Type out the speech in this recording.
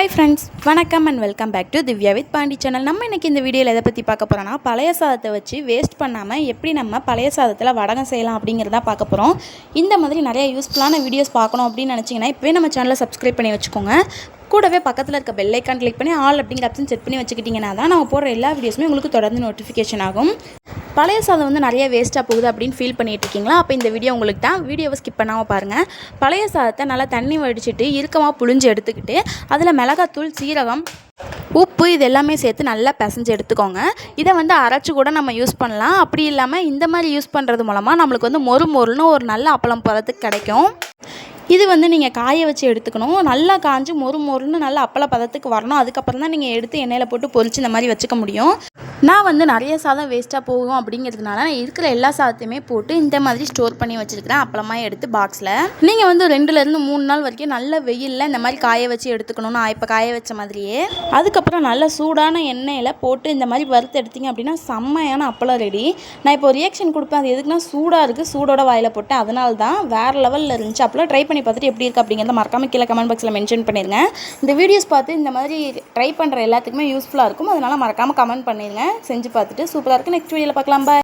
Hi friends வணக்கம் and welcome back to Divya with Pandi channel நம்ம இன்றைக்கி இந்த வீடியோவில் எதை பற்றி பார்க்க போகிறோன்னா பழைய சாதத்தை வச்சு வேஸ்ட் பண்ணாமல் எப்படி நம்ம பழைய சாதத்தில் வடகம் செய்யலாம் அப்படிங்கிறத பார்க்க போகிறோம் இந்த மாதிரி நிறைய யூஸ்ஃபுல்லான வீடியோஸ் பார்க்கணும் அப்படின்னு நினச்சிங்கன்னா இப்போவே நம்ம சேனலை சப்ஸ்கிரைப் பண்ணி வச்சுக்கோங்க. கூடவே பக்கத்தில் இருக்க பெல்லைக்கான் கிளிக் பண்ணி ஆல் அப்படிங்கிற ஆப்ஷன் செட் பண்ணி வச்சுக்கிட்டிங்கன்னா தான் நம்ம போடுற எல்லா வீடியோஸுமே உங்களுக்கு தொடர்ந்து நோட்டிஃபிகேஷன் ஆகும். பழைய சாதம் வந்து நிறைய வேஸ்ட்டாக போகுது அப்படின்னு ஃபீல் பண்ணிட்டு இருக்கீங்களா அப்போ இந்த வீடியோ உங்களுக்கு தான். வீடியோவை ஸ்கிப் பண்ணாமல் பாருங்கள் பழைய சாதத்தை நல்லா தண்ணி வடிச்சிட்டு இறுக்கமாக புழிஞ்சு எடுத்துக்கிட்டு அதில் மிளகாத்தூள் சீரகம் உப்பு இது எல்லாமே சேர்த்து நல்லா பிசைஞ்சு எடுத்துக்கோங்க. இதை வந்து அரைச்சி கூட நம்ம யூஸ் பண்ணலாம். அப்படி இல்லாமல் இந்த மாதிரி யூஸ் பண்ணுறது மூலமாக நம்மளுக்கு வந்து மொறு மொறுன்னு ஒரு நல்ல அப்பளம் பதத்துக்கு கிடைக்கும். இது வந்து நீங்கள் காய வச்சு எடுத்துக்கணும். நல்லா காஞ்சி மொறு மொறுன்னு நல்லா அப்பள பதத்துக்கு வரணும். அதுக்கப்புறம் தான் நீங்கள் எடுத்து எண்ணெயில் போட்டு பொரிச்சு இந்த மாதிரி வச்சுக்க முடியும். நான் வந்து நிறைய சாதம் வேஸ்ட்டாக போகும் அப்படிங்கிறதுனால நான் இருக்கிற எல்லா சாதத்தையுமே போட்டு இந்த மாதிரி ஸ்டோர் பண்ணி வச்சுருக்கிறேன். அப்பளமா எடுத்து பாக்ஸில் நீங்கள் வந்து ரெண்டுலேருந்து மூணு நாள் வரைக்கும் நல்ல வெயிலில் இந்த மாதிரி காய வச்சு எடுத்துக்கணும்னு நான் இப்போ காய வச்ச மாதிரியே. அதுக்கப்புறம் நல்ல சூடான எண்ணெயில் போட்டு இந்த மாதிரி வறுத்து எடுத்தீங்க அப்படின்னா செம்மையான அப்பளம் ரெடி நான் இப்போ ரியாக்ஷன் கொடுப்பேன். அது எதுக்குன்னா சூடாக இருக்குது சூடோட வாயில் போட்டேன் அதனால தான் வேறு லெவலில் இருந்துச்சு. அப்பளம் ட்ரை பண்ணி பார்த்துட்டு எப்படி இருக்குது அப்படிங்கிறத மறக்காமல் கீழே கமெண்ட் பாக்ஸில் மென்ஷன் பண்ணிடுங்க இந்த வீடியோஸ் பார்த்து இந்த மாதிரி ட்ரை பண்ணுற எல்லாத்துக்குமே யூஸ்ஃபுல்லாக இருக்கும். அதனால் மறக்காமல் கமெண்ட் பண்ணிடுங்க செஞ்சு பார்த்துட்டு சூப்பராக இருக்குது நெக்ஸ்ட் வீடியோவில் பார்க்கலாம். பாய்